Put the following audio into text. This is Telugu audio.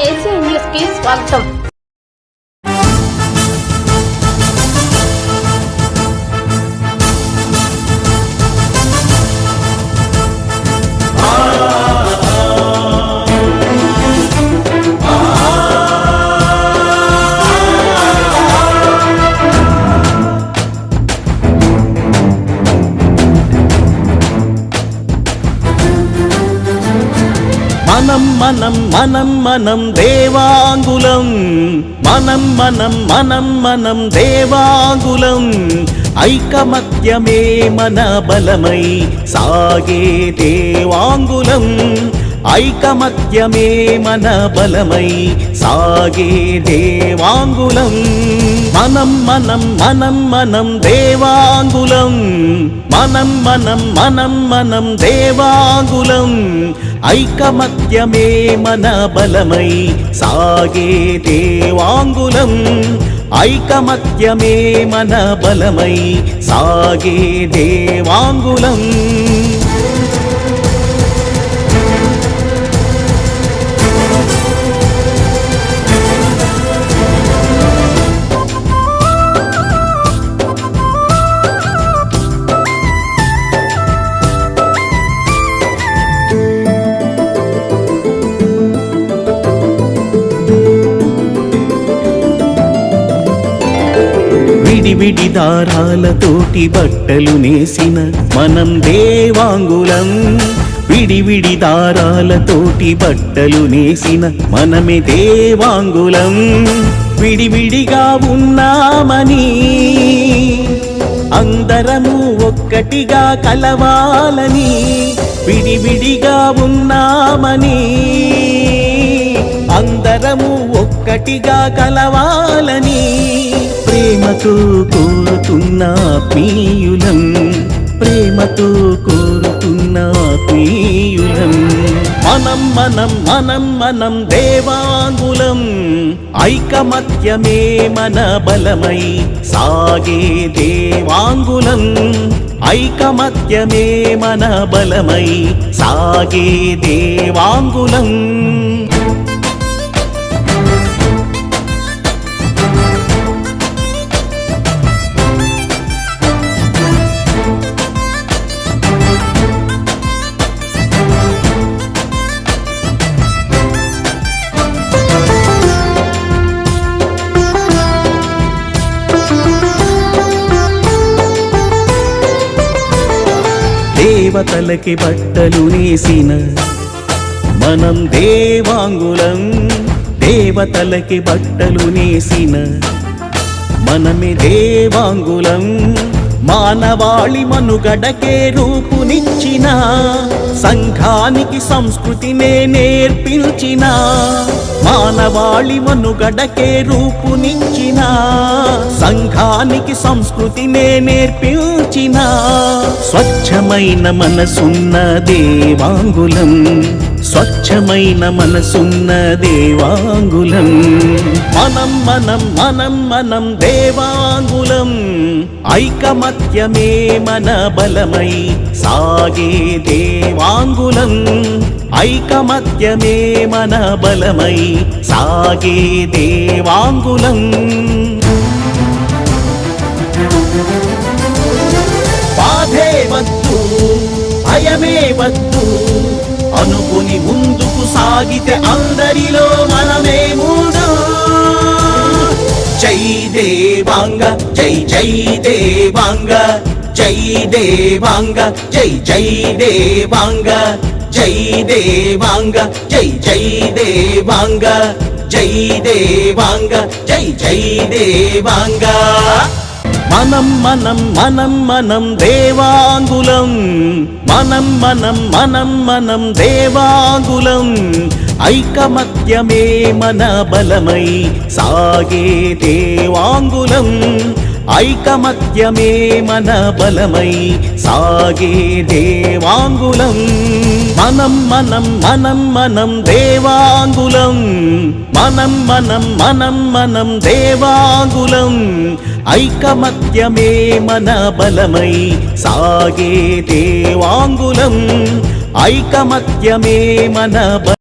ఏసీ న్యూస్కి స్వాగతం. మనం మనం మనం మనం దేవాంగులం. మనం మనం మనం మనం దేవాంగులం. ఐకమత్యమే మన బలమై సాగే దేవాంగులం. ఐకమత్యమే మన బలమై సాగే దేవాంగులం. మనం మనం మనం మనం దేవాంగులం. మనం మనం మనం మనం దేవాంగులం. ఐకమత్యమే మన బలమై సాగే దేవాంగులం. ఐకమత్యమే మన బలమై సాగే దేవాంగులం. విడి దారాలతోటి బట్టలు నేసిన మనం దేవాంగులం. విడివిడి దారాలతోటి బట్టలు నేసిన మనమే దేవాంగులం. విడివిడిగా ఉన్నామని అందరము ఒక్కటిగా కలవాలని విడివిడిగా ఉన్నామని అందరము ఒక్కటిగా కలవా ప్రేమతో కోరుతున్న ఆత్మీయులం ప్రేమతో కోరుతున్న ఆత్మీయులం మనం మనం మనం మనం దేవాంగులం. ఐకమత్యమే మన బలమై సాగే దేవాంగులం. ఐకమత్యమే మన బలమై సాగే దేవాంగులం. దేవతలకి బట్టలు నేసిన మనం దేవాంగులం దేవతలకి బట్టలు నేసిన మనమే దేవాంగులం మానవాళి మనుగడకే రూపునిచ్చిన సంఘానికి సంస్కృతినే నేర్పించిన. మానవాళి మనుగడకే రూపునిచ్చిన సంఘానికి సంస్కృతినే నేర్పించిన. స్వచ్ఛమైన మనసున్న దేవాంగులం స్వచ్ఛమైన మనసున్న దేవాంగులం. మనం మనం మనం మనం దేవాంగులం ఐకమత్యమే మన బలమై సాగే దేవాంగులం. ఐకమత్యమే మన బలమై సాగే దేవాంగులం. బాధే వద్దు భయమే వద్దు అనుకుని ముందుకు సాగితే అందరిలో మనమే మూడు. జై దేవాంగ జై జై దేవాంగ జై దేవాంగ జై జై దేవాంగ. జై దేవాంగ జై జై దేవాంగ జై దేవాంగ జై జై దేవాంగ. మనం మనం మనం మనం దేవాంగులం. మనం మనం మనం మనం దేవాంగులం. ఐకమత్యమే మన బలమై సాగే దేవాంగులం. ఐకమత్యమే మన బలమై సాగే దేవాంగులం. మనం మనం మనం మనం దేవాంగులం. మనం మనం మనం మనం దేవాంగులం. ఐకమత్యమే మన బలమై సాగే దేవాంగులం. ఐకమత్యమే మన